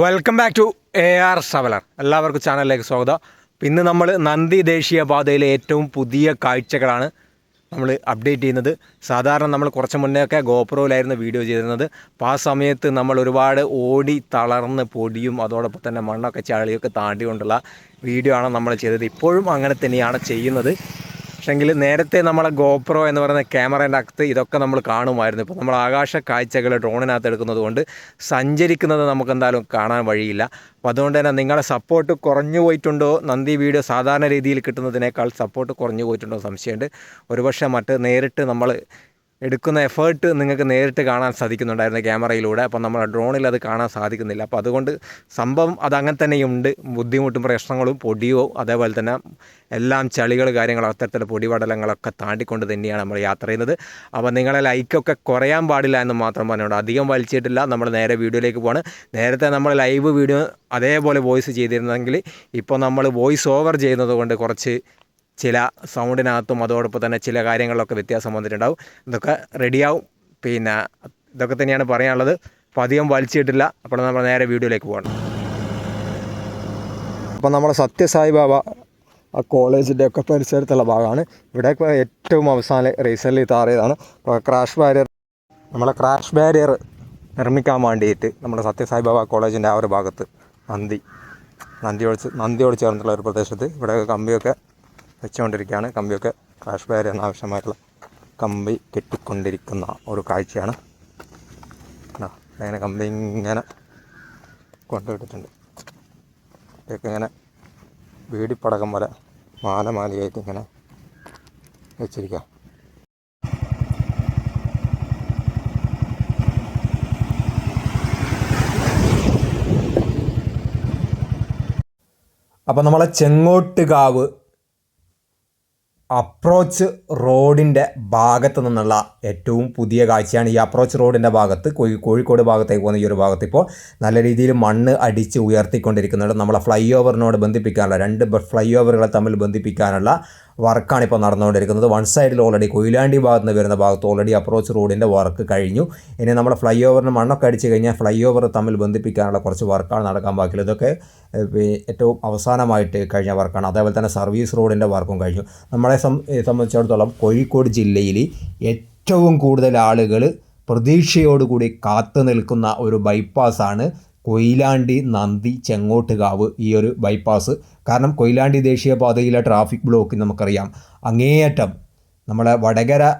Welcome back to A R സവലർ എല്ലാവർക്കും ചാനലിലേക്ക് സ്വാഗതം. ഇന്ന് നമ്മൾ നന്ദി ദേശീയ പാതയിലെ ഏറ്റവും പുതിയ കാഴ്ചകളാണ് നമ്മൾ അപ്ഡേറ്റ് ചെയ്യുന്നത്. സാധാരണ നമ്മൾ കുറച്ച് മുന്നേയൊക്കെ ഗോപ്രോയിലായിരുന്നു വീഡിയോ ചെയ്തിരുന്നത്. അപ്പോൾ ആ സമയത്ത് നമ്മൾ ഒരുപാട് ഓടി തളർന്ന് പൊടിയും അതോടൊപ്പം തന്നെ മണ്ണൊക്കെ ചളിയൊക്കെ താണ്ടിക്കൊണ്ടുള്ള വീഡിയോ ആണ് നമ്മൾ ചെയ്തത്. ഇപ്പോഴും അങ്ങനെ തന്നെയാണ് ചെയ്യുന്നത്. പക്ഷെങ്കിൽ നേരത്തെ നമ്മളെ ഗോപ്രോ എന്ന് പറയുന്ന ക്യാമറേന്റെ അകത്ത് ഇതൊക്കെ നമ്മൾ കാണുമായിരുന്നു. ഇപ്പോൾ നമ്മൾ ആകാശ കാഴ്ചകൾ ഡ്രോണിനകത്ത് എടുക്കുന്നത് കൊണ്ട് സഞ്ചരിക്കുന്നത് നമുക്ക് എന്തായാലും കാണാൻ വഴിയില്ല. അപ്പോൾ അതുകൊണ്ട് തന്നെ നിങ്ങളുടെ സപ്പോർട്ട് കുറഞ്ഞു പോയിട്ടുണ്ടോ? നന്ദി വീഡിയോ സാധാരണ രീതിയിൽ കിട്ടുന്നതിനേക്കാൾ സപ്പോർട്ട് കുറഞ്ഞു പോയിട്ടുണ്ടോ സംശയമുണ്ട്. ഒരുപക്ഷെ മറ്റ് നേരിട്ട് നമ്മൾ എടുക്കുന്ന എഫേർട്ട് നിങ്ങൾക്ക് നേരിട്ട് കാണാൻ സാധിക്കുന്നുണ്ടായിരുന്നു ക്യാമറയിലൂടെ. അപ്പോൾ നമ്മൾ ഡ്രോണിൽ അത് കാണാൻ സാധിക്കുന്നില്ല. അപ്പോൾ അതുകൊണ്ട് സംഭവം അതങ്ങനെ തന്നെയുണ്ട്. ബുദ്ധിമുട്ടും പ്രശ്നങ്ങളും പൊടിയോ അതേപോലെ തന്നെ എല്ലാം ചളികൾ കാര്യങ്ങൾ അത്തരത്തിലുള്ള പൊടിപടലങ്ങളൊക്കെ താണ്ടിക്കൊണ്ട് തന്നെയാണ് നമ്മൾ യാത്ര ചെയ്യുന്നത്. അപ്പോൾ നിങ്ങളെ ലൈക്കൊക്കെ കുറയാൻ പാടില്ല എന്ന് മാത്രം പറഞ്ഞുകൊണ്ട് അധികം വലിച്ചിട്ടില്ല. നമ്മൾ നേരെ വീഡിയോയിലേക്ക് പോവാണ്. നേരത്തെ നമ്മൾ ലൈവ് വീഡിയോ അതേപോലെ വോയിസ് ചെയ്തിരുന്നെങ്കിൽ ഇപ്പോൾ നമ്മൾ വോയിസ് ഓവർ ചെയ്യുന്നത് കൊണ്ട് കുറച്ച് ചില സൗണ്ടിനകത്തും അതോടൊപ്പം തന്നെ ചില കാര്യങ്ങളിലൊക്കെ വ്യത്യാസം വന്നിട്ടുണ്ടാവും. ഇതൊക്കെ റെഡിയാവും പിന്നെ ഇതൊക്കെ തന്നെയാണ് പറയാനുള്ളത്. അപ്പോൾ അധികം വലിച്ചിട്ടില്ല. അപ്പോൾ നമ്മൾ നേരെ വീഡിയോയിലേക്ക് പോകണം. അപ്പോൾ നമ്മുടെ സത്യസായി ബാബ ആ കോളേജിന്റെ ഒക്കെ പരിസരത്തുള്ള ഭാഗമാണ്. ഇവിടെ ഏറ്റവും അവസാനം റീസെന്റ്ലി താറിയതാണ് അപ്പോൾ ക്രാഷ് ബാരിയർ നമ്മളെ ക്രാഷ് ബാരിയർ നിർമ്മിക്കാൻ വേണ്ടിയിട്ട് നമ്മുടെ സത്യസായി ബാബ കോളേജിന്റെ ആ ഒരു ഭാഗത്ത് നന്ദി. നന്ദിയോട് നന്ദിയോട് ചേർന്നിട്ടുള്ള ഒരു പ്രദേശത്ത്. ഇവിടെ കമ്പിയൊക്കെ വെച്ചുകൊണ്ടിരിക്കുകയാണ് കമ്പിയൊക്കെ ക്രാഷ് വയർ ആവശ്യമായിട്ടുള്ള കമ്പി കെട്ടിക്കൊണ്ടിരിക്കുന്ന ഒരു കാഴ്ചയാണ്? അങ്ങനെ കമ്പി ഇങ്ങനെ കൊണ്ടുവിട്ടിട്ടുണ്ട്. ഇതൊക്കെ ഇങ്ങനെ വീടിപ്പടക്കം പോലെ മാല മാലയായിട്ട് ഇങ്ങനെ വെച്ചിരിക്കുക. അപ്പോൾ നമ്മളെ ചെങ്ങോട്ടുകാവ് അപ്രോച്ച് റോഡിന്റെ ഭാഗത്ത് നിന്നുള്ള ഏറ്റവും പുതിയ കാഴ്ചയാണ് ഈ അപ്രോച്ച് റോഡിന്റെ ഭാഗത്ത്. കോഴി- കോഴിക്കോട് ഭാഗത്തേക്ക് പോകുന്ന ഈ ഒരു ഭാഗത്ത് ഇപ്പോൾ നല്ല രീതിയിൽ മണ്ണ് അടിച്ച് ഉയർത്തിക്കൊണ്ടിരിക്കുന്നുണ്ട്. നമ്മളെ ഫ്ലൈ ഓവറിനോട് ബന്ധിപ്പിക്കാനുള്ള രണ്ട് ഫ്ലൈ ഓവറുകളെ തമ്മിൽ ബന്ധിപ്പിക്കാനുള്ള വർക്കാണ് ഇപ്പോൾ നടന്നുകൊണ്ടിരിക്കുന്നത്. വൺ സൈഡിൽ ഓൾറെഡി കൊയിലാണ്ടി ഭാഗത്ത് നിന്ന് വരുന്ന ഭാഗത്ത് ഓൾറെഡി അപ്രോച്ച് റോഡിന്റെ വർക്ക് കഴിഞ്ഞു. ഇനി നമ്മൾ ഫ്ലൈ ഓവറിന് മണ്ണൊക്കെ അടിച്ച് കഴിഞ്ഞാൽ ഫ്ലൈ ഓവർ തമ്മിൽ ബന്ധിപ്പിക്കാനുള്ള കുറച്ച് വർക്കാണ് നടക്കാൻ ബാക്കിയുള്ളത്. ഇതൊക്കെ ഏറ്റവും അവസാനമായിട്ട് കഴിഞ്ഞ വർക്കാണ് അതേപോലെ തന്നെ സർവീസ് റോഡിന്റെ വർക്കും കഴിഞ്ഞു. നമ്മളെ സംബന്ധിച്ചിടത്തോളം കോഴിക്കോട് ജില്ലയിൽ ഏറ്റവും കൂടുതൽ ആളുകൾ പ്രതീക്ഷയോടുകൂടി കാത്തു നിൽക്കുന്ന ഒരു ബൈപ്പാസാണ് കൊയിലാണ്ടി നന്ദി ചെങ്ങോട്ടുകാവ് ഈ ഒരു ബൈപ്പാസ് കാരണം കൊയിലാണ്ടി ദേശീയപാതയിലെ ട്രാഫിക് ബ്ലോക്ക് നമുക്കറിയാം. അങ്ങേയറ്റം നമ്മളെ വടകര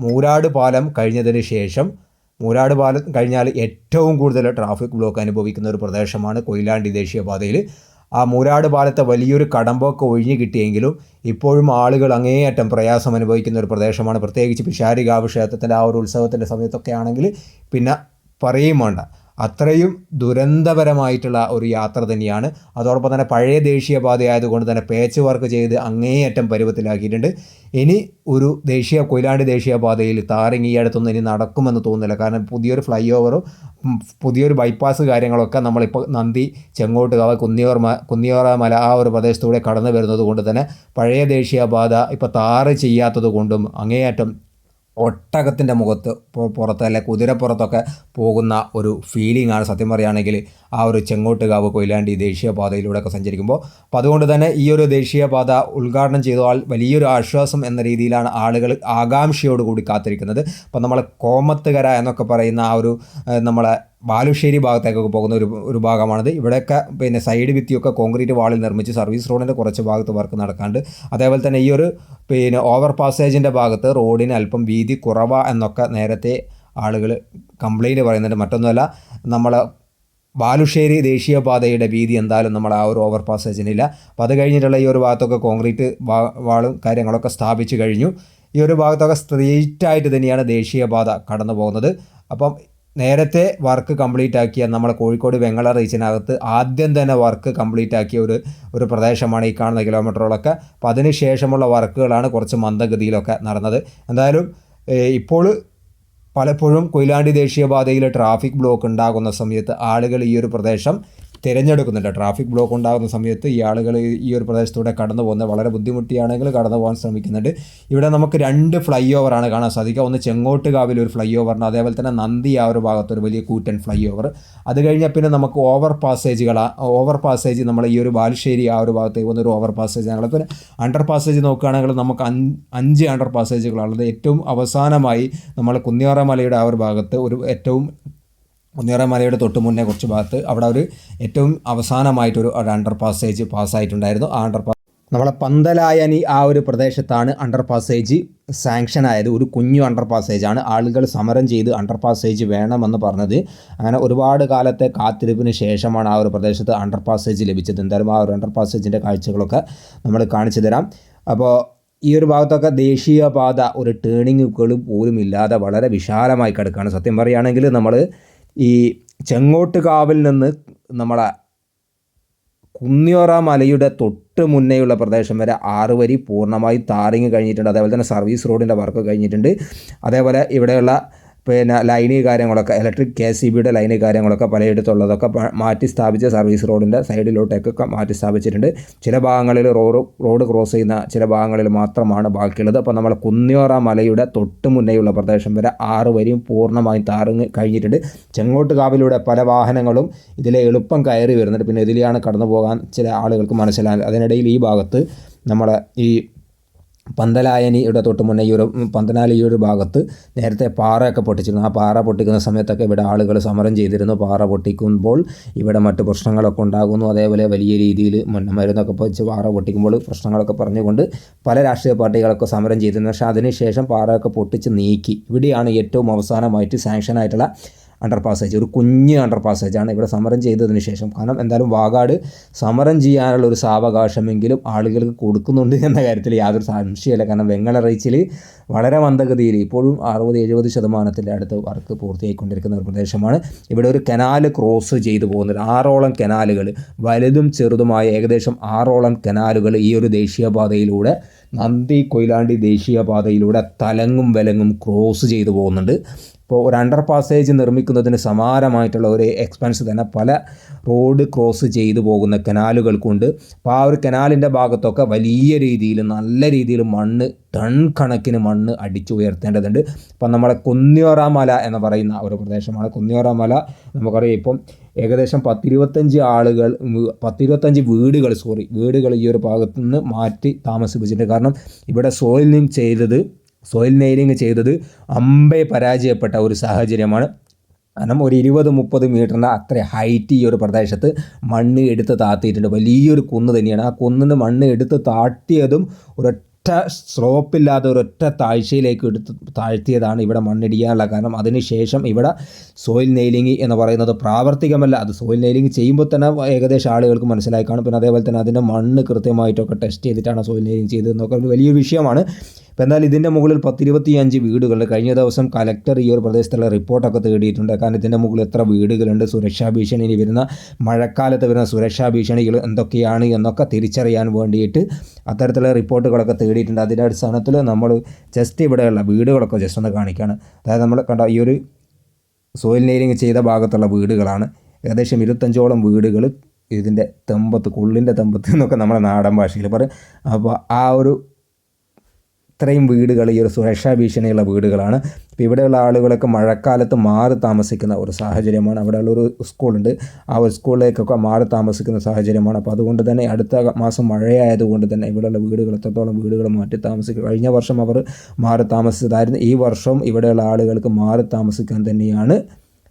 മൂരാട് പാലം കഴിഞ്ഞതിന് ശേഷം മൂരാട് പാലം കഴിഞ്ഞാൽ ഏറ്റവും കൂടുതൽ ട്രാഫിക് ബ്ലോക്ക് അനുഭവിക്കുന്ന ഒരു പ്രദേശമാണ് കൊയിലാണ്ടി ദേശീയപാതയിൽ. ആ മൂരാട് പാലത്തെ വലിയൊരു കടമ്പൊക്കെ ഒഴിഞ്ഞു കിട്ടിയെങ്കിലും ഇപ്പോഴും ആളുകൾ അങ്ങേയറ്റം പ്രയാസം അനുഭവിക്കുന്ന ഒരു പ്രദേശമാണ്. പ്രത്യേകിച്ച് പിഷാരികാവ് ക്ഷേത്രത്തിന്റെ ആ ഒരു ഉത്സവത്തിന്റെ സമയത്തൊക്കെ ആണെങ്കിൽ പിന്നെ പറയും വേണ്ട. അത്രയും ദുരന്തപരമായിട്ടുള്ള ഒരു യാത്ര തന്നെയാണ്. അതോടൊപ്പം തന്നെ പഴയ ദേശീയപാത ആയതുകൊണ്ട് തന്നെ പേച്ച് വർക്ക് ചെയ്ത് അങ്ങേയറ്റം പരുവത്തിലാക്കിയിട്ടുണ്ട്. ഇനി ഒരു ദേശീയ കൊയിലാണ്ടി ദേശീയപാതയിൽ താരങ്ങി അടുത്തൊന്നും ഇനി നടക്കുമെന്ന് തോന്നുന്നില്ല. കാരണം പുതിയൊരു ഫ്ലൈ ഓവറും പുതിയൊരു ബൈപ്പാസ് കാര്യങ്ങളൊക്കെ നമ്മളിപ്പോൾ നന്ദി ചെങ്ങോട്ടുകാവ് കുന്നിയോർ കുന്നിയോറ മല ആ ഒരു പ്രദേശത്തൂടെ കടന്നു വരുന്നത് കൊണ്ട് തന്നെ പഴയ ദേശീയപാത ഇപ്പോൾ താറ് ചെയ്യാത്തത് കൊണ്ടും അങ്ങേയറ്റം ഒട്ടകത്തിന്റെ മുഖത്ത് പുറത്ത് അല്ലെ കുതിരപ്പുറത്തൊക്കെ പോകുന്ന ഒരു ഫീലിംഗ് ആണ്. സത്യം പറയുകയാണെങ്കിൽ ആ ഒരു ചെങ്ങോട്ടുകാവ് കൊയിലാണ്ടി ദേശീയപാതയിലൂടെയൊക്കെ സഞ്ചരിക്കുമ്പോൾ അപ്പോൾ അതുകൊണ്ട് തന്നെ ഈ ഒരു ദേശീയപാത ഉദ്ഘാടനം ചെയ്ത ആൾ വലിയൊരു ആശ്വാസം എന്ന രീതിയിലാണ് ആളുകൾ ആകാംക്ഷയോടുകൂടി കാത്തിരിക്കുന്നത്. അപ്പോൾ നമ്മൾ കോമത്തുകര എന്നൊക്കെ പറയുന്ന ആ ഒരു നമ്മളെ ബാലുശ്ശേരി ഭാഗത്തേക്കൊക്കെ പോകുന്ന ഒരു ഒരു ഭാഗമാണിത്. ഇവിടെയൊക്കെ പിന്നെ സൈഡ് ഭിത്തിയൊക്കെ കോൺക്രീറ്റ് വാളിൽ നിർമ്മിച്ച് സർവീസ് റോഡിന്റെ കുറച്ച് ഭാഗത്ത് വർക്ക് നടക്കാണ്ട്. അതേപോലെ തന്നെ ഈ ഒരു പിന്നെ ഓവർ പാസേജിന്റെ ഭാഗത്ത് റോഡിന് അല്പം വീതി കുറവാ എന്നൊക്കെ നേരത്തെ ആളുകൾ കംപ്ലൈന്റ് പറയുന്നുണ്ട്. മറ്റൊന്നുമല്ല നമ്മളെ ബാലുശ്ശേരി ദേശീയപാതയുടെ വീതി എന്തായാലും നമ്മൾ ആ ഒരു ഓവർ പാസേജിനില്ല അപ്പോൾ അത് കഴിഞ്ഞിട്ടുള്ള ഈ ഒരു ഭാഗത്തൊക്കെ കോൺക്രീറ്റ് വാളും കാര്യങ്ങളൊക്കെ സ്ഥാപിച്ചു കഴിഞ്ഞു. ഈ ഒരു ഭാഗത്തൊക്കെ സ്ട്രെയിറ്റ് ആയിട്ട് തന്നെയാണ് ദേശീയപാത കടന്നു പോകുന്നത് അപ്പം നേരത്തെ വർക്ക് കംപ്ലീറ്റ് ആക്കിയ നമ്മളെ കോഴിക്കോട് വെങ്ങള റീച്ചിനകത്ത് ആദ്യം തന്നെ വർക്ക് കംപ്ലീറ്റ് ആക്കിയ ഒരു ഒരു പ്രദേശമാണ് ഈ കാണുന്ന കിലോമീറ്ററുകളൊക്കെ. അപ്പോൾ അതിന് ശേഷമുള്ള വർക്കുകളാണ് കുറച്ച് മന്ദഗതിയിലൊക്കെ നടന്നത്. എന്തായാലും ഇപ്പോൾ പലപ്പോഴും കൊയിലാണ്ടി ദേശീയപാതയിൽ ട്രാഫിക് ബ്ലോക്ക് ഉണ്ടാകുന്ന സമയത്ത് ആളുകൾ ഈ ഒരു പ്രദേശം തിരഞ്ഞെടുക്കുന്നില്ല ട്രാഫിക് ബ്ലോക്ക് ഉണ്ടാകുന്ന സമയത്ത് ഈ ആളുകൾ ഈ ഒരു പ്രദേശത്തൂടെ കടന്നു പോകുന്നത് വളരെ ബുദ്ധിമുട്ടിയാണെങ്കിൽ കടന്നു പോകാൻ ശ്രമിക്കുന്നുണ്ട്. ഇവിടെ നമുക്ക് രണ്ട് ഫ്ലൈ ഓവറാണ് കാണാൻ സാധിക്കുക. ഒന്ന് ചെങ്ങോട്ടുകാവിൽ ഒരു ഫ്ലൈ ഓവറിന് അതേപോലെ തന്നെ നന്ദി ആ ഒരു ഭാഗത്ത് ഒരു വലിയ കൂറ്റൻ ഫ്ലൈ ഓവർ അത് കഴിഞ്ഞാൽ പിന്നെ നമുക്ക് ഓവർ പാസേജുകൾ ഓവർ പാസേജ് നമ്മൾ ഈ ഒരു ബാലുശ്ശേരി ആ ഒരു ഭാഗത്തേക്ക് ഒരു ഓവർ പാസേജ് ഞങ്ങൾ പിന്നെ അണ്ടർ പാസേജ് നോക്കുകയാണെങ്കിൽ നമുക്ക് അഞ്ച് അണ്ടർ പാസേജുകളുള്ളത് ഏറ്റവും അവസാനമായി നമ്മൾ കുന്നിയാറ മലയുടെ ആ ഒരു ഭാഗത്ത് ഒരു ഏറ്റവും കുന്നിയറ മലയുടെ തൊട്ട് മുന്നേ കുറച്ച് ഭാഗത്ത് അവിടെ ഒരു ഏറ്റവും അവസാനമായിട്ടൊരു ഒരു അണ്ടർ പാസേജ് പാസ്സായിട്ടുണ്ടായിരുന്നു. ആ അണ്ടർ പാസ് നമ്മളെ പന്തലായനി ആ ഒരു പ്രദേശത്താണ് അണ്ടർ പാസേജ് സാങ്ഷൻ ആയത്. ഒരു കുഞ്ഞു അണ്ടർ പാസേജ് ആണ്. ആളുകൾ സമരം ചെയ്ത് അണ്ടർ പാസേജ് വേണമെന്ന് പറഞ്ഞത്. അങ്ങനെ ഒരുപാട് കാലത്തെ കാത്തിരിപ്പിന് ശേഷമാണ് ആ ഒരു പ്രദേശത്ത് അണ്ടർ പാസേജ് ലഭിച്ചത്. എന്തായാലും ആ ഒരു അണ്ടർ പാസേജിന്റെ കാഴ്ചകളൊക്കെ നമ്മൾ കാണിച്ചു തരാം. അപ്പോൾ ഈ ഒരു ഭാഗത്തൊക്കെ ദേശീയപാത ഒരു ടേണിങ്ങുകൾ പോലും ഇല്ലാതെ വളരെ വിശാലമായി കിടക്കുകയാണ്. സത്യം പറയുകയാണെങ്കിൽ നമ്മൾ ഈ ചെങ്ങോട്ടുകാവിൽ നിന്ന് നമ്മളെ കുന്നിയോറ മലയുടെ തൊട്ട് മുന്നേയുള്ള പ്രദേശം വരെ ആറ് വരി പൂർണമായി താറിങ് കഴിഞ്ഞിട്ടുണ്ട്. അതേപോലെ തന്നെ സർവീസ് റോഡിന്റെ വർക്ക് കഴിഞ്ഞിട്ടുണ്ട്. അതേപോലെ ഇവിടെയുള്ള പിന്നെ ലൈന് കാര്യങ്ങളൊക്കെ ഇലക്ട്രിക് കെ സി ബിയുടെ ലൈന് കാര്യങ്ങളൊക്കെ പലയിടത്തുള്ളതൊക്കെ മാറ്റി സ്ഥാപിച്ച സർവീസ് റോഡിന്റെ സൈഡിലോട്ടേക്കൊക്കെ മാറ്റി സ്ഥാപിച്ചിട്ടുണ്ട്. ചില ഭാഗങ്ങളിൽ റോഡ് റോഡ് ക്രോസ് ചെയ്യുന്ന ചില ഭാഗങ്ങളിൽ മാത്രമാണ് ബാക്കിയുള്ളത്. അപ്പോൾ നമ്മൾ കുന്നിയോറ മലയുടെ തൊട്ട് മുന്നേയുള്ള പ്രദേശം വരെ ആറ് വരിയും പൂർണമായും താറങ്ങി കഴിഞ്ഞിട്ടുണ്ട്. ചെങ്ങോട്ട് കാവിലൂടെ പല വാഹനങ്ങളും ഇതിലെ എളുപ്പം കയറി വരുന്നുണ്ട്. പിന്നെ ഇതിലെയാണ് കടന്നു പോകാൻ ചില ആളുകൾക്ക് മനസ്സിലാകുന്നത്. അതിനിടയിൽ ഈ ഭാഗത്ത് നമ്മളെ ഈ പന്തലായനിയുടെ തൊട്ട് മുന്നേ ഈ ഒരു പന്തനാലി ഈ ഒരു ഭാഗത്ത് നേരത്തെ പാറയൊക്കെ പൊട്ടിച്ചിരുന്നു. ആ പാറ പൊട്ടിക്കുന്ന സമയത്തൊക്കെ ഇവിടെ ആളുകൾ സമരം ചെയ്തിരുന്നു. പാറ പൊട്ടിക്കുമ്പോൾ ഇവിടെ മറ്റു പ്രശ്നങ്ങളൊക്കെ ഉണ്ടാകുന്നു. അതേപോലെ വലിയ രീതിയിൽ മരുന്നൊക്കെ വെച്ച് പാറ പൊട്ടിക്കുമ്പോൾ പ്രശ്നങ്ങളൊക്കെ പറഞ്ഞുകൊണ്ട് പല രാഷ്ട്രീയ പാർട്ടികളൊക്കെ സമരം ചെയ്തിരുന്നു. പക്ഷേ അതിനുശേഷം പാറയൊക്കെ പൊട്ടിച്ച് നീക്കി. ഇവിടെയാണ് ഏറ്റവും അവസാനമായിട്ട് സാങ്ഷൻ ആയിട്ടുള്ള അണ്ടർ പാസേജ് ഒരു കുഞ്ഞ് അണ്ടർ പാസേജാണ് ഇവിടെ സമരം ചെയ്തതിന് ശേഷം. കാരണം എന്തായാലും വാഗാട് സമരം ചെയ്യാനുള്ള ഒരു സാവകാശമെങ്കിലും ആളുകൾക്ക് കൊടുക്കുന്നുണ്ട് എന്ന കാര്യത്തിൽ യാതൊരു സംശയമില്ല കാരണം വെങ്ങല റീച്ചിൽ വളരെ മന്ദഗതിയിൽ ഇപ്പോഴും അറുപത് എഴുപത് ശതമാനത്തിന്റെ അടുത്ത് വർക്ക് പൂർത്തിയായിക്കൊണ്ടിരിക്കുന്ന ഒരു പ്രദേശമാണ്. ഇവിടെ ഒരു കനാൽ ക്രോസ് ചെയ്തു പോകുന്നത് ആറോളം കനാലുകൾ വലുതും ചെറുതുമായ ഏകദേശം ആറോളം കനാലുകൾ ഈ ഒരു ദേശീയപാതയിലൂടെ നന്ദി കൊയിലാണ്ടി ദേശീയപാതയിലൂടെ തലങ്ങും വിലങ്ങും ക്രോസ് ചെയ്തു പോകുന്നുണ്ട്. ഇപ്പോൾ ഒരു അണ്ടർ പാസേജ് നിർമ്മിക്കുന്നതിന് സമാനമായിട്ടുള്ള ഒരു എക്സ്പെൻസ് തന്നെ പല റോഡ് ക്രോസ് ചെയ്തു പോകുന്ന കനാലുകൾക്കുണ്ട് അപ്പോൾ ആ ഒരു കനാലിന്റെ ഭാഗത്തൊക്കെ വലിയ രീതിയിൽ നല്ല രീതിയിൽ മണ്ണ് ടൺ കണക്കിന് മണ്ണ് അടിച്ചുയർത്തേണ്ടതുണ്ട്. അപ്പം നമ്മുടെ കുന്നിയോറ മല എന്ന് പറയുന്ന ഒരു പ്രദേശമാണ്. കുന്നിയോറ മല നമുക്കറിയാം ഇപ്പം ഏകദേശം പത്തിരുപത്തഞ്ച് ആളുകൾ പത്തിരുപത്തഞ്ച് വീടുകൾ സോറി വീടുകൾ ഈ ഒരു ഭാഗത്തു നിന്ന് മാറ്റി താമസിപ്പിച്ചിട്ടുണ്ട്. കാരണം ഇവിടെ സോയിൽ സോയിലിംഗ് ചെയ്തത് സോയിൽ നെയിലിംഗ് ചെയ്തത് അമ്പെ പരാജയപ്പെട്ട ഒരു സാഹചര്യമാണ്. കാരണം ഒരു ഇരുപത് മുപ്പത് മീറ്ററിന്റെ അത്ര ഹൈറ്റ് ഈ ഒരു പ്രദേശത്ത് മണ്ണ് എടുത്ത് താത്തിയിട്ടുണ്ട്. വലിയൊരു കുന്ന് തന്നെയാണ്. ആ കുന്നിന് മണ്ണ് എടുത്ത് താട്ടിയതും ഒരൊറ്റ സ്ലോപ്പില്ലാതെ ഒരൊറ്റ താഴ്ചയിലേക്ക് എടുത്ത് താഴ്ത്തിയതാണ് ഇവിടെ മണ്ണിടിയാനുള്ള കാരണം. അതിനുശേഷം ഇവിടെ സോയിൽ നെയിലിംഗ് എന്ന് പറയുന്നത് പ്രാവർത്തികമല്ല. അത് സോയിൽ നെയിലിംഗ് ചെയ്യുമ്പോൾ തന്നെ ഏകദേശം ആളുകൾക്ക് മനസ്സിലായി കാണും. പിന്നെ അതേപോലെ തന്നെ അതിന്റെ മണ്ണ് കൃത്യമായിട്ടൊക്കെ ടെസ്റ്റ് ചെയ്തിട്ടാണ് സോയിൽ നെയിലിംഗ് ചെയ്തതെന്നൊക്കെ വലിയൊരു വിഷയമാണ്. ഇപ്പോൾ എന്നാൽ ഇതിന്റെ മുകളിൽ പത്തിരുപത്തിയഞ്ച് വീടുകൾ കഴിഞ്ഞ ദിവസം കലക്ടർ ഈ ഒരു പ്രദേശത്തുള്ള റിപ്പോർട്ടൊക്കെ തേടിയിട്ടുണ്ട്. കാരണം ഇതിന്റെ മുകളിൽ എത്ര വീടുകളുണ്ട് സുരക്ഷാ ഭീഷണി ഇനി വരുന്ന മഴക്കാലത്ത് വരുന്ന സുരക്ഷാ ഭീഷണികൾ എന്തൊക്കെയാണ് എന്നൊക്കെ തിരിച്ചറിയാൻ വേണ്ടിയിട്ട് അത്തരത്തിലുള്ള റിപ്പോർട്ടുകളൊക്കെ തേടിയിട്ടുണ്ട്. അതിന്റെ അടിസ്ഥാനത്തിൽ നമ്മൾ ജസ്റ്റ് ഇവിടെയുള്ള വീടുകളൊക്കെ ജസ്റ്റ് ഒന്ന് കാണിക്കുകയാണ് അതായത് നമ്മൾ കണ്ട ഈ ഒരു സോയിൽ നെയിലിംഗ് ചെയ്ത ഭാഗത്തുള്ള വീടുകളാണ്. ഏകദേശം ഇരുപത്തഞ്ചോളം വീടുകൾ ഇതിന്റെ തെമ്പത്ത് കുള്ളിന്റെ തെമ്പത്ത് എന്നൊക്കെ നമ്മുടെ നാടൻ ഭാഷയിൽ പറയും. അപ്പോൾ ആ ഒരു ഇത്രയും വീടുകൾ ഈ ഒരു സുരക്ഷാ ഭീഷണിയുള്ള വീടുകളാണ്. ഇപ്പോൾ ഇവിടെയുള്ള ആളുകളൊക്കെ മഴക്കാലത്ത് മാറി താമസിക്കുന്ന ഒരു സാഹചര്യമാണ്. അവിടെയുള്ള ഒരു സ്കൂളുണ്ട്. ആ ഒരു സ്കൂളിലേക്കൊക്കെ മാറി താമസിക്കുന്ന സാഹചര്യമാണ്. അപ്പോൾ അതുകൊണ്ട് തന്നെ അടുത്ത മാസം മഴയായതുകൊണ്ട് തന്നെ ഇവിടെയുള്ള വീടുകൾ എത്രത്തോളം വീടുകൾ മാറ്റി താമസിക്കും കഴിഞ്ഞ വർഷം അവർ മാറി താമസിച്ചതായിരുന്നു. ഈ വർഷവും ഇവിടെയുള്ള ആളുകൾക്ക് മാറി താമസിക്കാൻ തന്നെയാണ്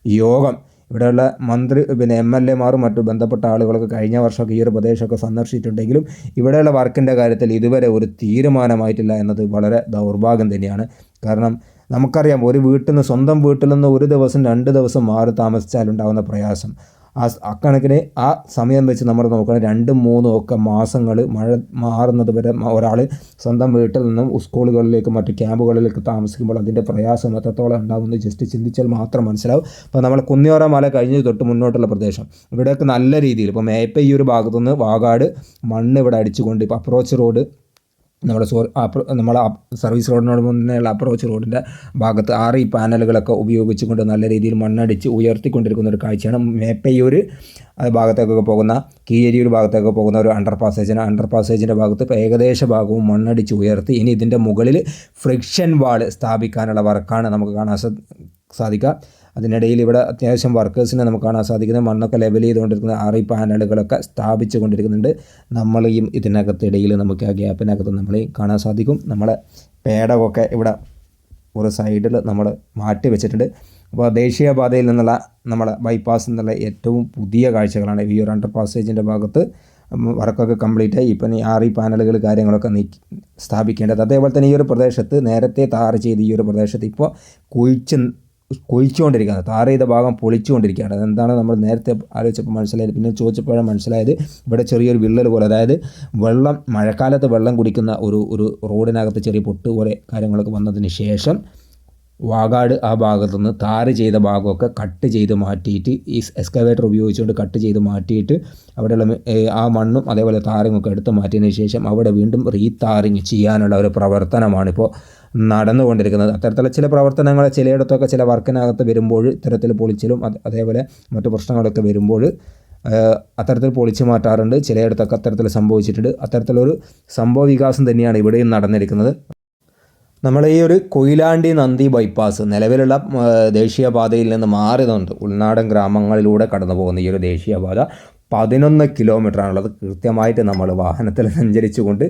യോഗം. ഇവിടെയുള്ള മന്ത്രി പിന്നെ എം എൽ എമാരും മറ്റു ബന്ധപ്പെട്ട ആളുകളൊക്കെ കഴിഞ്ഞ വർഷമൊക്കെ ഈ ഒരു പ്രദേശമൊക്കെ സന്ദർശിച്ചിട്ടുണ്ടെങ്കിലും ഇവിടെയുള്ള വർക്കിന്റെ കാര്യത്തിൽ ഇതുവരെ ഒരു തീരുമാനമായിട്ടില്ല എന്നത് വളരെ ദൗർഭാഗ്യം തന്നെയാണ്. കാരണം നമുക്കറിയാം ഒരു വീട്ടിൽ നിന്ന് സ്വന്തം വീട്ടിൽ നിന്ന് ഒരു ദിവസം രണ്ട് ദിവസം മാറി താമസിച്ചാലുണ്ടാകുന്ന പ്രയാസം. ആ അക്കണക്കിന് ആ സമയം വെച്ച് നമ്മൾ നോക്കണം രണ്ടും മൂന്നും ഒക്കെ മാസങ്ങൾ മഴ മാറുന്നത് വരെ ഒരാൾ സ്വന്തം വീട്ടിൽ നിന്നും സ്കൂളുകളിലേക്കും മറ്റു ക്യാമ്പുകളിലേക്ക് താമസിക്കുമ്പോൾ അതിന്റെ പ്രയാസം എത്രത്തോളം ഉണ്ടാകുമെന്ന് ജസ്റ്റ് ചിന്തിച്ചാൽ മാത്രം മനസ്സിലാവും. അപ്പോൾ നമ്മൾ കുന്നിയോറ മല കഴിഞ്ഞ് തൊട്ട് മുന്നോട്ടുള്ള പ്രദേശം. ഇവിടെയൊക്കെ നല്ല രീതിയിൽ ഇപ്പോൾ മേപ്പ ഈ ഒരു ഭാഗത്തുനിന്ന് വാഗാട് മണ്ണ് ഇവിടെ അടിച്ചുകൊണ്ട് ഇപ്പോൾ അപ്രോച്ച് റോഡ് നമ്മുടെ സോ നമ്മൾ സർവീസ് റോഡിനോട് മുന്നേയുള്ള അപ്രോച്ച് റോഡിന്റെ ഭാഗത്ത് ആറ് ഈ പാനലുകളൊക്കെ ഉപയോഗിച്ചുകൊണ്ട് നല്ല രീതിയിൽ മണ്ണടിച്ച് ഉയർത്തിക്കൊണ്ടിരിക്കുന്ന ഒരു കാഴ്ചയാണ്. മേപ്പയ്യൂർ ഭാഗത്തേക്കൊക്കെ പോകുന്ന കീഴരിയൂർ ഭാഗത്തേക്ക് പോകുന്ന ഒരു അണ്ടർ പാസേജിന് അണ്ടർ പാസേജിന്റെ ഭാഗത്ത് ഏകദേശ ഭാഗവും മണ്ണടിച്ച് ഉയർത്തി ഇനി ഇതിന്റെ മുകളിൽ ഫ്രിക്ഷൻ വാൾ സ്ഥാപിക്കാനുള്ള വർക്കാണ് നമുക്ക് കാണാൻ സാധിക്കുക. അതിനിടയിൽ ഇവിടെ അത്യാവശ്യം വർക്കേഴ്സിനെ നമുക്ക് കാണാൻ സാധിക്കുന്നത്. മണ്ണൊക്കെ ലെവൽ ചെയ്തുകൊണ്ടിരിക്കുന്ന ആറി പാനലുകളൊക്കെ സ്ഥാപിച്ചു കൊണ്ടിരിക്കുന്നുണ്ട് നമ്മളെയും ഇതിനകത്തിടയിൽ നമുക്ക് ആ ഗ്യാപ്പിനകത്ത് നമ്മളെയും കാണാൻ സാധിക്കും. നമ്മളെ പേടകമൊക്കെ ഇവിടെ ഒരു സൈഡിൽ നമ്മൾ മാറ്റി വെച്ചിട്ടുണ്ട്. അപ്പോൾ ദേശീയപാതയിൽ നിന്നുള്ള നമ്മളെ ബൈപ്പാസ് എന്നുള്ള ഏറ്റവും പുതിയ കാഴ്ചകളാണ് ഈ ഒരു അണ്ടർ പാസേജിന്റെ ഭാഗത്ത് വർക്കൊക്കെ കംപ്ലീറ്റ് ആയി. ഇപ്പം ആറി പാനലുകൾ കാര്യങ്ങളൊക്കെ നീക്കി സ്ഥാപിക്കേണ്ടത്. അതേപോലെ തന്നെ ഈ ഒരു പ്രദേശത്ത് നേരത്തെ താറ് ചെയ്ത് ഈ ഒരു പ്രദേശത്ത് ഇപ്പോൾ കുഴിച്ച് കുഴിച്ചുകൊണ്ടിരിക്കുകയാണ് താറ് ചെയ്ത ഭാഗം പൊളിച്ചുകൊണ്ടിരിക്കുകയാണ്. അതെന്താണ് നമ്മൾ നേരത്തെ ആലോചിച്ചപ്പോൾ മനസ്സിലായത്? പിന്നെ ചോദിച്ചപ്പോഴാണ് മനസ്സിലായത് ഇവിടെ ചെറിയൊരു വിള്ളൽ പോലെ അതായത് വെള്ളം മഴക്കാലത്ത് വെള്ളം കുടിക്കുന്ന ഒരു ഒരു റോഡിനകത്ത് ചെറിയ പൊട്ട് പോലെ കാര്യങ്ങളൊക്കെ വന്നതിന് ശേഷം വാഗാട് ആ ഭാഗത്തു നിന്ന് താറ് ചെയ്ത ഭാഗമൊക്കെ കട്ട് ചെയ്ത് മാറ്റിയിട്ട് ഈ എക്സ്കവേറ്റർ ഉപയോഗിച്ചുകൊണ്ട് കട്ട് ചെയ്ത് മാറ്റിയിട്ട് അവിടെയുള്ള ആ മണ്ണും അതേപോലെ താറിങ്ങൊക്കെ എടുത്ത് മാറ്റിയതിന് ശേഷം അവിടെ വീണ്ടും റീതാറിങ് ചെയ്യാനുള്ള ഒരു പ്രവർത്തനമാണിപ്പോൾ. നടന്നുകൊണ്ടിരിക്കുന്നത്. അത്തരത്തിലുള്ള ചില പ്രവർത്തനങ്ങൾ ചിലയിടത്തൊക്കെ ചില വർക്കിനകത്ത് വരുമ്പോൾ ഇത്തരത്തിൽ പൊളിച്ചിലും അതേപോലെ മറ്റു പ്രശ്നങ്ങളൊക്കെ വരുമ്പോൾ അത്തരത്തിൽ പൊളിച്ചു മാറ്റാറുണ്ട്. ചിലയിടത്തൊക്കെ അത്തരത്തിൽ സംഭവിച്ചിട്ടുണ്ട്. അത്തരത്തിലൊരു സംഭവ വികാസം തന്നെയാണ് ഇവിടെയും നടന്നിരിക്കുന്നത്. നമ്മൾ ഈ ഒരു കൊയിലാണ്ടി നന്ദി ബൈപ്പാസ് നിലവിലുള്ള ദേശീയപാതയിൽ നിന്ന് മാറി ഉൾനാടൻ ഗ്രാമങ്ങളിലൂടെ കടന്നു പോകുന്ന ഈ ഒരു ദേശീയപാത പതിനൊന്ന് കിലോമീറ്ററാണുള്ളത്. കൃത്യമായിട്ട് നമ്മൾ വാഹനത്തിൽ സഞ്ചരിച്ചുകൊണ്ട്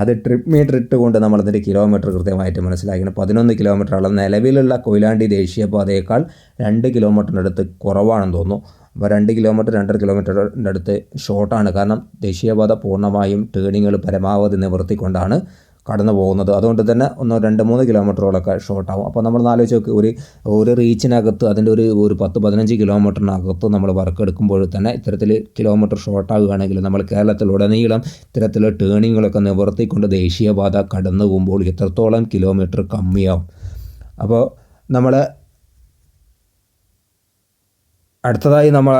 അത് ട്രിപ്പ് മീറ്റർ ഇട്ടുകൊണ്ട് നമ്മളതിന്റെ കിലോമീറ്റർ കൃത്യമായിട്ട് മനസ്സിലാക്കണം പതിനൊന്ന് കിലോമീറ്ററാണ്. നിലവിലുള്ള കൊയിലാണ്ടി ദേശീയപാതയേക്കാൾ രണ്ട് കിലോമീറ്ററിന്റെ അടുത്ത് കുറവാണെന്ന് തോന്നുന്നു. അപ്പോൾ രണ്ട് കിലോമീറ്റർ രണ്ടര കിലോമീറ്ററിന്റെ അടുത്ത് ഷോർട്ടാണ് കാരണം ദേശീയപാത പൂർണമായും ടേണിങ്ങുകൾ പരമാവധി നിവർത്തിക്കൊണ്ടാണ് കടന്നു പോകുന്നത്. അതുകൊണ്ട് തന്നെ ഒന്ന് രണ്ട് മൂന്ന് കിലോമീറ്ററുകളൊക്കെ ഷോർട്ടാവും അപ്പോൾ നമ്മൾ ആലോചിച്ച് നോക്കി ഒരു ഒരു റീച്ചിനകത്ത് അതിന്റെ ഒരു ഒരു പത്ത് പതിനഞ്ച് കിലോമീറ്ററിനകത്ത് നമ്മൾ വർക്ക് എടുക്കുമ്പോൾ തന്നെ ഇത്തരത്തിൽ കിലോമീറ്റർ ഷോർട്ടാവുകയാണെങ്കിൽ നമ്മൾ കേരളത്തിലുടനീളം ഇത്തരത്തിലുള്ള ടേണിങ്ങുകളൊക്കെ നിവർത്തിക്കൊണ്ട് ദേശീയപാത കടന്നു പോകുമ്പോൾ എത്രത്തോളം കിലോമീറ്റർ കമ്മിയാവും. അപ്പോൾ നമ്മൾ അടുത്തതായി നമ്മൾ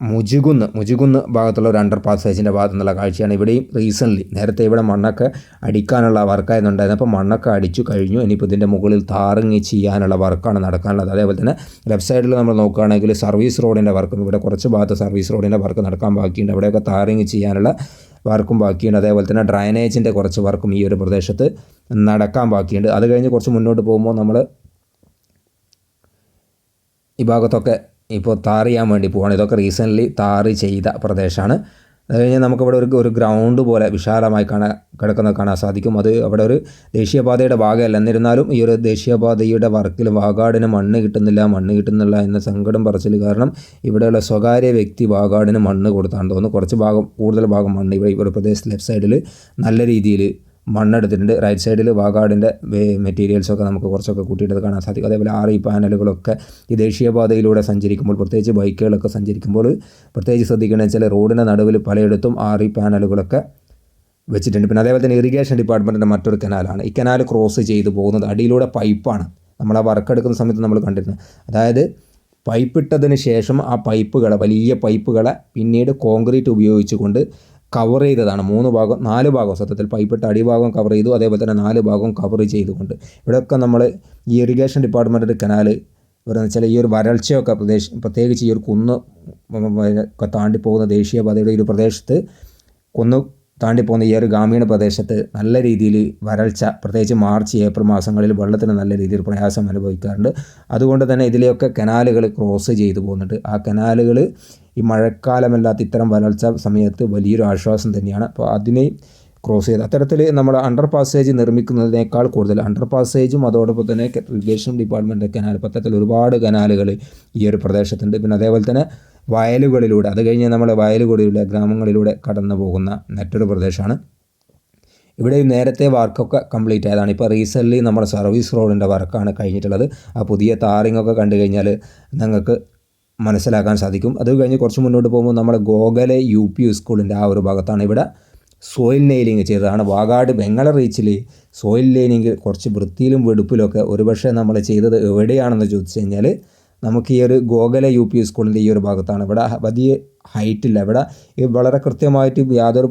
മുജുകുന്ന് മുജുകുന്ന് ഭാഗത്തുള്ള ഒരു അണ്ടർ പാസേജിന്റെ ഭാഗത്തു നിന്നുള്ള കാഴ്ചയാണ് ഇവിടെയും റീസെന്റ്ലി നേരത്തെ ഇവിടെ മണ്ണൊക്കെ അടിക്കാനുള്ള വർക്കായിരുന്നുണ്ടായിരുന്നു അപ്പോൾ മണ്ണൊക്കെ അടിച്ചു കഴിഞ്ഞു. ഇനിയിപ്പോൾ ഇതിന്റെ മുകളിൽ താറങ്ങി ചെയ്യാനുള്ള വർക്കാണ് നടക്കാനുള്ളത്. അതേപോലെ തന്നെ ലെഫ്റ്റ് സൈഡിൽ നമ്മൾ നോക്കുകയാണെങ്കിൽ സർവീസ് റോഡിന്റെ വർക്കും ഇവിടെ കുറച്ച് ഭാഗത്ത് സർവീസ് റോഡിന്റെ വർക്ക് നടക്കാൻ ബാക്കിയുണ്ട്. അവിടെയൊക്കെ താറങ്ങി ചെയ്യാനുള്ള വർക്കും ബാക്കിയുണ്ട്. അതേപോലെ തന്നെ ഡ്രൈനേജിന്റെ കുറച്ച് വർക്കും ഈ ഒരു പ്രദേശത്ത് നടക്കാൻ ബാക്കിയുണ്ട്. അത് കഴിഞ്ഞ് കുറച്ച് മുന്നോട്ട് പോകുമ്പോൾ നമ്മൾ ഈ ഭാഗത്തൊക്കെ ഇപ്പോൾ താർ ചെയ്യാൻ വേണ്ടി പോവാണ്. ഇതൊക്കെ റീസെന്റ്ലി താർ ചെയ്ത പ്രദേശമാണ്. അത് കഴിഞ്ഞാൽ നമുക്കിവിടെ ഒരു ഒരു ഗ്രൗണ്ട് പോലെ വിശാലമായി കാണാൻ കിടക്കുന്നത് കാണാൻ സാധിക്കും. അത് അവിടെ ഒരു ദേശീയപാതയുടെ ഭാഗമല്ല. എന്നിരുന്നാലും ഈ ഒരു ദേശീയപാതയുടെ വർക്കിൽ വാഗാടിന് മണ്ണ് കിട്ടുന്നില്ല മണ്ണ് കിട്ടുന്നില്ല എന്ന സങ്കടം പറച്ചിൽ കാരണം ഇവിടെയുള്ള സ്വകാര്യ വ്യക്തി വാഗാടിന് മണ്ണ് കൊടുത്താണെന്ന് തോന്നുന്നു. കുറച്ച് ഭാഗം കൂടുതൽ ഭാഗം മണ്ണ് ഇവിടെ ഇവിടെ പ്രദേശത്ത് ലെഫ്റ്റ് സൈഡിൽ നല്ല രീതിയിൽ മണ്ണെടുത്തിട്ടുണ്ട്. റൈറ്റ് സൈഡിൽ വാഗാടിന്റെ മെറ്റീരിയൽസൊക്കെ നമുക്ക് കുറച്ചൊക്കെ കൂട്ടിയിട്ട് കാണാൻ സാധിക്കും. അതേപോലെ ആറ് ഈ പാനലുകളൊക്കെ ഈ ദേശീയപാതയിലൂടെ സഞ്ചരിക്കുമ്പോൾ പ്രത്യേകിച്ച് ബൈക്കുകളൊക്കെ സഞ്ചരിക്കുമ്പോൾ പ്രത്യേകിച്ച് ശ്രദ്ധിക്കണമെന്ന് വെച്ചാൽ റോഡിന്റെ നടുവിൽ പലയിടത്തും ആറ് ഈ പാനലുകളൊക്കെ വെച്ചിട്ടുണ്ട്. പിന്നെ അതേപോലെ തന്നെ ഇറിഗേഷൻ ഡിപ്പാർട്ട്മെന്റിന്റെ മറ്റൊരു കനാലാണ്. ഈ കനാൽ ക്രോസ് ചെയ്ത് പോകുന്നത് അടിയിലൂടെ പൈപ്പാണ്. നമ്മൾ ആ വർക്ക് എടുക്കുന്ന സമയത്ത് നമ്മൾ കണ്ടിരുന്നത്. അതായത് പൈപ്പിട്ടതിന് ശേഷം ആ പൈപ്പുകളെ വലിയ പൈപ്പുകളെ പിന്നീട് കോൺക്രീറ്റ് ഉപയോഗിച്ചുകൊണ്ട് കവർ ചെയ്തതാണ്. മൂന്ന് ഭാഗം നാല് ഭാഗം. സത്യത്തിൽ പൈപ്പിട്ട അടിഭാഗം കവർ ചെയ്തു. അതേപോലെ തന്നെ നാല് ഭാഗം കവർ ചെയ്തുകൊണ്ട് ഇവിടെയൊക്കെ നമ്മൾ ഈ ഇറിഗേഷൻ ഡിപ്പാർട്ട്മെന്റിന്റെ കനാൽ ഇവിടെ വെച്ചാൽ ഈ ഒരു വരൾച്ചയൊക്കെ പ്രദേശം പ്രത്യേകിച്ച് ഈ ഒരു കുന്ന് താണ്ടി പോകുന്ന ദേശീയപാതയുടെ ഒരു പ്രദേശത്ത് കുന്ന് താണ്ടി പോകുന്ന ഈ ഒരു ഗ്രാമീണ പ്രദേശത്ത് നല്ല രീതിയിൽ വരൾച്ച പ്രത്യേകിച്ച് മാർച്ച് ഏപ്രിൽ മാസങ്ങളിൽ വെള്ളത്തിന് നല്ല രീതിയിൽ പ്രയാസം അനുഭവിക്കാറുണ്ട്. അതുകൊണ്ട് തന്നെ ഇതിലെയൊക്കെ കനാലുകൾ ക്രോസ് ചെയ്തു പോകുന്നുണ്ട് ആ കനാലുകൾ ഈ മഴക്കാലമല്ലാത്ത ഇത്തരം വരൾച്ച സമയത്ത് വലിയൊരു ആശ്വാസം തന്നെയാണ്. അപ്പോൾ അതിനെ ക്രോസ് ചെയ്ത്. അത്തരത്തിൽ നമ്മൾ അണ്ടർ പാസേജ് നിർമ്മിക്കുന്നതിനേക്കാൾ കൂടുതൽ അണ്ടർ പാസേജും അതോടൊപ്പം തന്നെ ഇറിഗേഷൻ ഡിപ്പാർട്ട്മെന്റ് കനാൽ പത്തത്തിൽ ഒരുപാട് കനാലുകൾ ഈ ഒരു പ്രദേശത്തുണ്ട്. പിന്നെ അതേപോലെ തന്നെ വയലുകളിലൂടെ അത് കഴിഞ്ഞ് നമ്മൾ വയലുകളിലൂടെ ഗ്രാമങ്ങളിലൂടെ കടന്നു പോകുന്ന മറ്റൊരു പ്രദേശമാണ്. ഇവിടെ നേരത്തെ വർക്കൊക്കെ കംപ്ലീറ്റ് ആയതാണ്. ഇപ്പോൾ റീസെന്റ്ലി നമ്മുടെ സർവീസ് റോഡിന്റെ വർക്കാണ് കഴിഞ്ഞിട്ടുള്ളത്. ആ പുതിയ താറിങ്ങൊക്കെ കണ്ടു കഴിഞ്ഞാൽ നിങ്ങൾക്ക് മനസ്സിലാക്കാൻ സാധിക്കും. അത് കഴിഞ്ഞ് കുറച്ച് മുന്നോട്ട് പോകുമ്പോൾ നമ്മുടെ ഗോഗലെ യു പി സ്കൂളിന്റെ ആ ഒരു ഭാഗത്താണ് ഇവിടെ സോയിൽ നെയിലിംഗ് ചെയ്തതാണ്. വാഗാട് ബംഗള റീച്ചിൽ സോയിൽ നെയിലിംഗ് കുറച്ച് വൃത്തിയിലും വെടുപ്പിലൊക്കെ ഒരുപക്ഷെ നമ്മൾ ചെയ്തത് എവിടെയാണെന്ന് ചോദിച്ചു കഴിഞ്ഞാൽ നമുക്ക് ഈ ഒരു ഗോകല യു പി സ്കൂളിന്റെ ഈ ഒരു ഭാഗത്താണ്. ഇവിടെ വലിയ ഹൈറ്റില്ല ഇവിടെ ഈ വളരെ കൃത്യമായിട്ട് യാതൊരു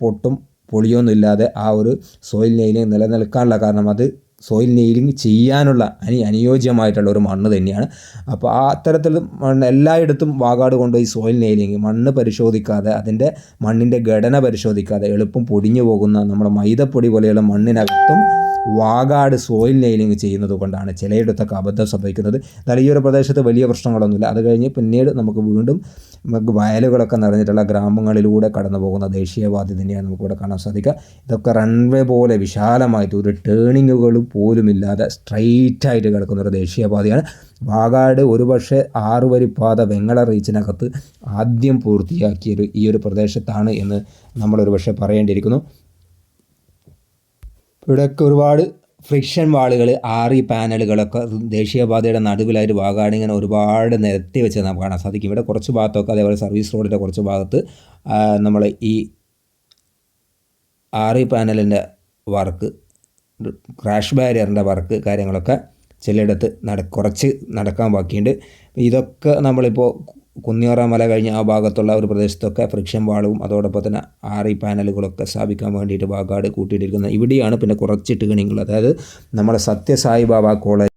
പൊട്ടും പൊളിയൊന്നും ഇല്ലാതെ ആ ഒരു സോയിൽ നെയിലിംഗ് നിലനിൽക്കാനുള്ള കാരണം അത് സോയിൽ നെയിലിംഗ് ചെയ്യാനുള്ള അനി അനുയോജ്യമായിട്ടുള്ള ഒരു മണ്ണ് തന്നെയാണ്. അപ്പോൾ ആ അത്തരത്തിൽ മണ്ണ് എല്ലായിടത്തും വാഗാട് ഈ സോയിൽ നെയിലിംഗ് മണ്ണ് പരിശോധിക്കാതെ അതിന്റെ മണ്ണിന്റെ ഘടന പരിശോധിക്കാതെ എളുപ്പം പൊടിഞ്ഞു പോകുന്ന നമ്മുടെ മൈദപ്പൊടി പോലെയുള്ള മണ്ണിനകത്തും വാഗാട് സോയിൽ നെയിലിംഗ് ചെയ്യുന്നത് കൊണ്ടാണ് ചിലയിടത്തൊക്കെ അബദ്ധം സംഭവിക്കുന്നത്. എന്നാൽ ഈ ഒരു പ്രദേശത്ത് വലിയ പ്രശ്നങ്ങളൊന്നുമില്ല. അത് കഴിഞ്ഞ് പിന്നീട് നമുക്ക് വീണ്ടും നമുക്ക് വയലുകളൊക്കെ നിറഞ്ഞിട്ടുള്ള ഗ്രാമങ്ങളിലൂടെ കടന്നു പോകുന്ന ദേശീയവാദി തന്നെയാണ് നമുക്കിവിടെ കാണാൻ സാധിക്കുക. ഇതൊക്കെ റൺവേ പോലെ വിശാലമായിട്ട് ഒരു ടേണിങ്ങുകൾ പോലുമില്ലാതെ സ്ട്രൈറ്റ് ആയിട്ട് കിടക്കുന്ന ഒരു ദേശീയപാതയാണ്. വാഗാട് ഒരുപക്ഷെ ആറുവരിപ്പാത വെങ്ങള റീച്ചിനകത്ത് ആദ്യം പൂർത്തിയാക്കിയൊരു ഈ ഒരു പ്രദേശത്താണ് എന്ന് നമ്മൾ ഒരുപക്ഷെ പറയേണ്ടിയിരിക്കുന്നു. ഇവിടെയൊക്കെ ഒരുപാട് ഫ്രിക്ഷൻ വാളുകൾ ആറി പാനലുകളൊക്കെ ദേശീയപാതയുടെ നടുവിലായിട്ട് വാഗാട് ഇങ്ങനെ ഒരുപാട് നിരത്തി വെച്ച് നമുക്ക് കാണാൻ സാധിക്കും. ഇവിടെ കുറച്ച് ഭാഗത്തൊക്കെ അതേപോലെ സർവീസ് റോഡിന്റെ കുറച്ച് ഭാഗത്ത് നമ്മൾ ഈ ആറി പാനലിന്റെ വർക്ക് ക്രാഷ് ബാരിയറിന്റെ വർക്ക് കാര്യങ്ങളൊക്കെ ചിലയിടത്ത് നട കുറച്ച് നടക്കാൻ ബാക്കിയുണ്ട്. ഇതൊക്കെ നമ്മളിപ്പോൾ കുന്നിയോറ മല കഴിഞ്ഞ ആ ഭാഗത്തുള്ള ഒരു പ്രദേശത്തൊക്കെ ഫ്രിക്ഷൻ വാളും അതോടൊപ്പം തന്നെ ആറി പാനലുകളൊക്കെ സ്ഥാപിക്കാൻ വേണ്ടിയിട്ട് വാഗാട് കൂട്ടിയിട്ടിരിക്കുന്നത് ഇവിടെയാണ് പിന്നെ കുറച്ച് ടേണിങ്ങൾ അതായത് നമ്മുടെ സത്യസായി ബാബ കോളേജ്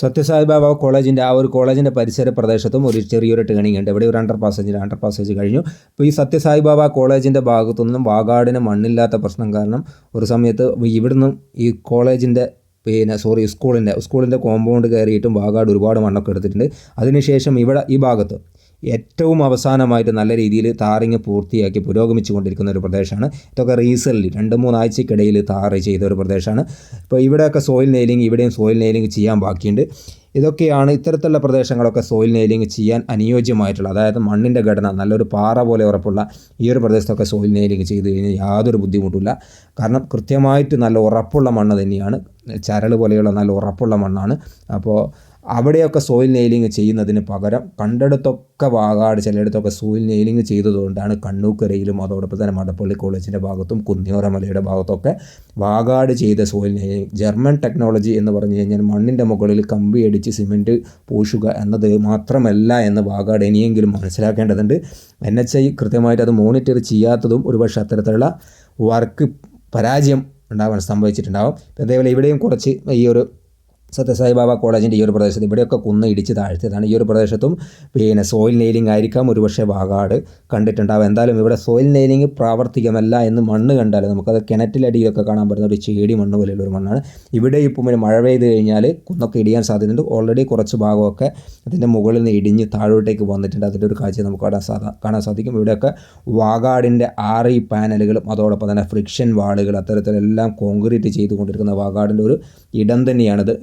സത്യസായി ബാബ കോളേജിന്റെ ആ ഒരു കോളേജിന്റെ പരിസര പ്രദേശത്തും ഒരു ചെറിയൊരു ടേണിംഗ് ഉണ്ട്. ഇവിടെ ഒരു അണ്ടർ പാസേജ് അണ്ടർ പാസേജ് കഴിഞ്ഞു. അപ്പോൾ ഈ സത്യസായി ബാബ കോളേജിന്റെ ഭാഗത്തുനിന്നും വാഗാടിന് മണ്ണില്ലാത്ത പ്രശ്നം കാരണം ഒരു സമയത്ത് ഇവിടുന്ന് ഈ കോളേജിന്റെ പിന്നെ സോറി സ്കൂളിന്റെ സ്കൂളിന്റെ കോമ്പൗണ്ട് കയറിയിട്ടും വാഗാട് ഒരുപാട് മണ്ണൊക്കെ എടുത്തിട്ടുണ്ട്. അതിനുശേഷം ഇവിടെ ഈ ഭാഗത്ത് ഏറ്റവും അവസാനമായിട്ട് നല്ല രീതിയിൽ താറിങ് പൂർത്തിയാക്കി പുരോഗമിച്ചു കൊണ്ടിരിക്കുന്ന ഒരു പ്രദേശമാണ്. ഇതൊക്കെ റീസെന്റ് രണ്ട് മൂന്നാഴ്ചക്കിടയിൽ താറ് ചെയ്ത ഒരു പ്രദേശമാണ്. ഇപ്പോൾ ഇവിടെയൊക്കെ സോയിൽ നെയിലിംഗ് ഇവിടെയും സോയിൽ നെയിലിംഗ് ചെയ്യാൻ ബാക്കിയുണ്ട്. ഇതൊക്കെയാണ് ഇത്തരത്തിലുള്ള പ്രദേശങ്ങളൊക്കെ സോയിൽ നെയിലിംഗ് ചെയ്യാൻ അനുയോജ്യമായിട്ടുള്ള അതായത് മണ്ണിന്റെ ഘടന നല്ലൊരു പാറ പോലെ ഉറപ്പുള്ള ഈ ഒരു പ്രദേശത്തൊക്കെ സോയിൽ നെയിലിംഗ് ചെയ്ത് കഴിഞ്ഞാൽ യാതൊരു ബുദ്ധിമുട്ടില്ല കാരണം കൃത്യമായിട്ട് നല്ല ഉറപ്പുള്ള മണ്ണ് തന്നെയാണ്. ചരൾ പോലെയുള്ള നല്ല ഉറപ്പുള്ള മണ്ണാണ്. അപ്പോൾ അവിടെയൊക്കെ സോയിൽ നെയിലിംഗ് ചെയ്യുന്നതിന് പകരം കണ്ടിടത്തൊക്കെ വാകാട് ചിലയിടത്തൊക്കെ സോയിൽ നെയിലിംഗ് ചെയ്തതുകൊണ്ടാണ് കണ്ണൂക്കരയിലും അതോടൊപ്പം തന്നെ മടപ്പള്ളി കോളേജിന്റെ ഭാഗത്തും കുന്നിയോറമലയുടെ ഭാഗത്തൊക്കെ വാകാട് ചെയ്ത സോയിൽ നെയിലിംഗ് ജർമ്മൻ ടെക്നോളജി എന്ന് പറഞ്ഞു കഴിഞ്ഞാൽ മണ്ണിന്റെ മുകളിൽ കമ്പി അടിച്ച് സിമെന്റ് പൂശുക എന്നത് മാത്രമല്ല എന്ന് വാകാട് ഇനിയെങ്കിലും മനസ്സിലാക്കേണ്ടതുണ്ട്. എൻ എച്ച് ഐ കൃത്യമായിട്ട് അത് മോണിറ്റർ ചെയ്യാത്തതും ഒരുപക്ഷെ അത്തരത്തിലുള്ള വർക്ക് പരാജയം ഉണ്ടാവാൻ സംഭവിച്ചിട്ടുണ്ടാവും. അതേപോലെ ഇവിടെയും കുറച്ച് ഈ ഒരു സത്യസായി ബാബ കോളേജിന്റെ ഈ ഒരു പ്രദേശത്ത് ഇവിടെയൊക്കെ കുന്ന് ഇടിച്ച് താഴ്ത്തിയതാണ്. ഈ ഒരു പ്രദേശത്തും പിന്നെ സോയിൽ നെയിലിംഗ് ആയിരിക്കാം. ഒരുപക്ഷെ വാഗാട് കണ്ടിട്ടുണ്ടാവും. എന്തായാലും ഇവിടെ സോയിൽ നെയിലിംഗ് പ്രാവർത്തികമല്ല എന്ന് മണ്ണ് കണ്ടാൽ നമുക്കത് കിണറ്റിലടിയിലൊക്കെ കാണാൻ പറ്റുന്ന ഒരു ചേടി മണ്ണ് പോലെയുള്ള ഒരു മണ്ണാണ്. ഇവിടെ ഇപ്പം മഴ പെയ്ത് കഴിഞ്ഞാൽ കുന്നൊക്കെ ഇടിയാൻ സാധ്യതയുണ്ട്. ഓൾറെഡി കുറച്ച് ഭാഗമൊക്കെ അതിന്റെ മുകളിൽ നിന്ന് ഇടിഞ്ഞ് താഴോട്ടേക്ക് വന്നിട്ടുണ്ട്. അതിന്റെ ഒരു കാഴ്ച നമുക്ക് കാണാൻ സാധാ കാണാൻ സാധിക്കും. ഇവിടെയൊക്കെ വാഗാടിന്റെ ആറി പാനലുകളും അതോടൊപ്പം തന്നെ ഫ്രിക്ഷൻ വാളുകൾ അത്തരത്തിലെല്ലാം കോൺക്രീറ്റ് ചെയ്തുകൊണ്ടിരിക്കുന്ന വാഗാടിന്റെ ഒരു ഇടം തന്നെയാണിത്.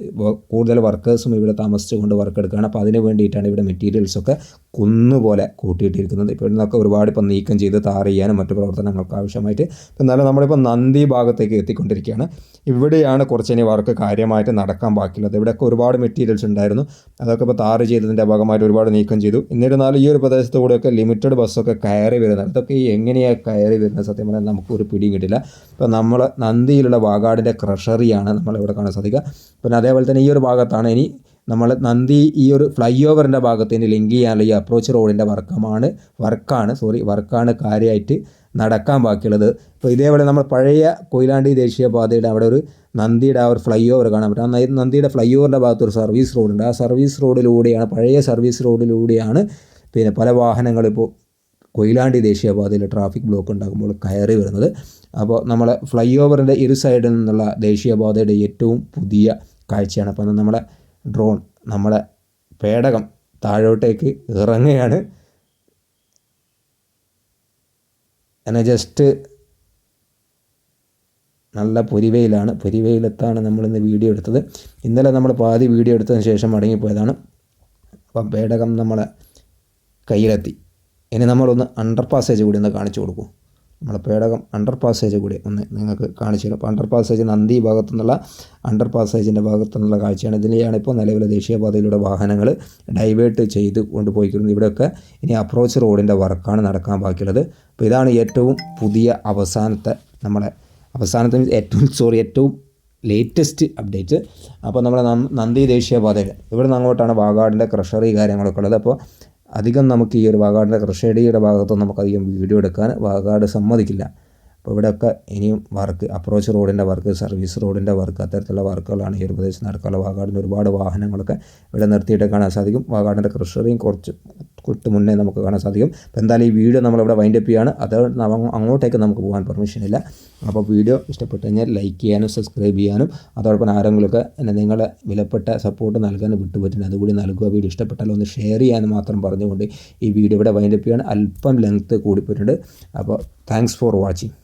കൂടുതൽ വർക്കേഴ്സും ഇവിടെ താമസിച്ചുകൊണ്ട് വർക്ക് എടുക്കുകയാണ്. അപ്പോൾ അതിന് വേണ്ടിയിട്ടാണ് ഇവിടെ മെറ്റീരിയൽസൊക്കെ കുന്നുപോലെ കൂട്ടിയിട്ടിരിക്കുന്നത്. ഇപ്പോൾ ഇന്നൊക്കെ ഒരുപാട് ഇപ്പം നീക്കം ചെയ്ത് താർ ചെയ്യാനും മറ്റു പ്രവർത്തനങ്ങൾക്ക് ആവശ്യമായിട്ട് എന്നാലും നമ്മളിപ്പോൾ നന്ദി ഭാഗത്തേക്ക് എത്തിക്കൊണ്ടിരിക്കുകയാണ്. ഇവിടെയാണ് കുറച്ചിനി വർക്ക് കാര്യമായിട്ട് നടക്കാൻ ബാക്കിയുള്ളത്. ഇവിടെയൊക്കെ ഒരുപാട് മെറ്റീരിയൽസ് ഉണ്ടായിരുന്നു. അതൊക്കെ ഇപ്പോൾ താറ് ചെയ്തതിന്റെ ഭാഗമായിട്ട് ഒരുപാട് നീക്കം ചെയ്തു. എന്നിരുന്നാലും ഈ ഒരു പ്രദേശത്ത് കൂടെയൊക്കെ ലിമിറ്റഡ് ബസ്സൊക്കെ കയറി വരുന്നത്. അതൊക്കെ ഈ എങ്ങനെയാണ് കയറി വരുന്നത്? സത്യം പറഞ്ഞാൽ നമുക്കൊരു പിടിയും കിട്ടില്ല. ഇപ്പോൾ നമ്മൾ നന്ദിയിലുള്ള വാഗാടിന്റെ ക്രഷറിയാണ് നമ്മളിവിടെ കാണാൻ സാധിക്കുക. പിന്നെ അതേപോലെ തന്നെ ഈ ഒരു ഭാഗത്താണ് ഇനി നമ്മൾ നന്ദി ഈ ഒരു ഫ്ലൈ ഓവറിന്റെ ഭാഗത്ത് ഇനി ലിങ്ക് ചെയ്യാനുള്ള ഈ അപ്രോച്ച് റോഡിന്റെ വർക്കമാണ് വർക്കാണ് സോറി വർക്കാണ് കാര്യമായിട്ട് നടക്കാൻ ബാക്കിയുള്ളത്. ഇപ്പോൾ ഇതേപോലെ നമ്മൾ പഴയ കൊയിലാണ്ടി ദേശീയപാതയുടെ അവിടെ ഒരു നന്ദിയുടെ ആ ഒരു ഫ്ലൈ ഓവർ കാണാൻ പറ്റും. ആ നന്ദിയുടെ ഫ്ലൈ ഓവറിന്റെ ഭാഗത്ത് ഒരു സർവീസ് റോഡുണ്ട്. ആ സർവീസ് റോഡിലൂടെയാണ് പഴയ സർവീസ് റോഡിലൂടെയാണ് പിന്നെ പല വാഹനങ്ങളിപ്പോൾ കൊയിലാണ്ടി ദേശീയപാതയിൽ ട്രാഫിക് ബ്ലോക്ക് ഉണ്ടാകുമ്പോൾ കയറി വരുന്നത്. അപ്പോൾ നമ്മൾ ഫ്ലൈ ഓവറിന്റെ ഇരു സൈഡിൽ നിന്നുള്ള ദേശീയപാതയുടെ ഏറ്റവും പുതിയ കാഴ്ചയാണ്. അപ്പോൾ നമ്മളെ ഡ്രോൺ നമ്മളെ പേടകം താഴോട്ടേക്ക് ഇറങ്ങുകയാണ്. എന്നാൽ ജസ്റ്റ് നല്ല പൊരിവയിലാണ് പൊരിവയിലെത്താണ് നമ്മളിന്ന് വീഡിയോ എടുത്തത്. ഇന്നലെ നമ്മൾ പാതി വീഡിയോ എടുത്തതിന് ശേഷം മടങ്ങിപ്പോയതാണ്. അപ്പം പേടകം നമ്മളെ കയ്യിലെത്തി. ഇനി നമ്മളൊന്ന് അണ്ടർ പാസേജ് കൂടി ഒന്ന് കാണിച്ചു കൊടുക്കും. നമ്മളെ പേടകം അണ്ടർ പാസേജ് കൂടി ഒന്ന് നിങ്ങൾക്ക് കാണിച്ചു തരും. അപ്പോൾ അണ്ടർ പാസേജ് നന്ദി ഭാഗത്തു നിന്നുള്ള അണ്ടർ പാസേജിന്റെ ഭാഗത്തു നിന്നുള്ള കാഴ്ചയാണ്. ഇതിലെയാണ് ഇപ്പോൾ നിലവിലെ ദേശീയപാതയിലൂടെ വാഹനങ്ങൾ ഡൈവേർട്ട് ചെയ്ത് കൊണ്ടുപോയിക്കുന്നത് ഇവിടെയൊക്കെ ഇനി അപ്രോച്ച് റോഡിന്റെ വർക്കാണ് നടക്കാൻ ബാക്കിയുള്ളത്. അപ്പോൾ ഇതാണ് ഏറ്റവും പുതിയ അവസാനത്തെ നമ്മളെ അവസാനത്തെ ഏറ്റവും സോറി ഏറ്റവും ലേറ്റസ്റ്റ് അപ്ഡേറ്റ് അപ്പോൾ നമ്മുടെ നന്ദി ദേശീയപാതയിൽ. ഇവിടെ നിന്ന് അങ്ങോട്ടാണ് വാഗാടിന്റെ ക്രഷറി കാര്യങ്ങളൊക്കെ ഉള്ളത്. അപ്പോൾ അധികം നമുക്ക് ഈ ഒരു വാഗാടിന്റെ കൃഷിയുടെ ഭാഗത്തൊന്നും നമുക്ക് അധികം വീഡിയോ എടുക്കാൻ വാഗാട് സമ്മതിക്കില്ല. അപ്പോൾ ഇവിടെയൊക്കെ ഇനിയും വർക്ക് അപ്രോച്ച് റോഡിന്റെ വർക്ക് സർവീസ് റോഡിന്റെ വർക്ക് അത്തരത്തിലുള്ള വർക്കുകളാണ് ഈ ഒരു പ്രദേശത്ത് നടക്കാനുള്ള വാഗാടിന്റെ ഒരുപാട് വാഹനങ്ങളൊക്കെ ഇവിടെ നിർത്തിയിട്ട് കാണാൻ സാധിക്കും. വാഗാടിന്റെ കൃഷിയും കുറച്ച് തൊട്ട് മുന്നേ നമുക്ക് കാണാൻ സാധിക്കും. അപ്പോൾ എന്തായാലും ഈ വീഡിയോ നമ്മളിവിടെ വൈൻഡപ്പ് ചെയ്യാണ്. അത് അങ്ങോട്ടേക്ക് നമുക്ക് പോകാൻ പെർമിഷൻ ഇല്ല. അപ്പോൾ വീഡിയോ ഇഷ്ടപ്പെട്ട് കഴിഞ്ഞാൽ ലൈക്ക് ചെയ്യാനും സബ്സ്ക്രൈബ് ചെയ്യാനും അതോടൊപ്പം ആരെങ്കിലുമൊക്കെ നിങ്ങളെ വിലപ്പെട്ട സപ്പോർട്ട് നൽകാൻ വിട്ടുപറ്റുന്നത് അതുകൂടി നൽകുക. വീഡിയോ ഇഷ്ടപ്പെട്ടാൽ ഒന്ന് ഷെയർ ചെയ്യാനും മാത്രം പറഞ്ഞുകൊണ്ട് ഈ വീഡിയോ ഇവിടെ വൈൻഡപ്പ് ചെയ്യാണ്. അല്പം ലെങ്ത്ത് കൂടിപ്പോയിട്ടുണ്ട്. അപ്പോൾ താങ്ക്സ് ഫോർ വാച്ചിങ്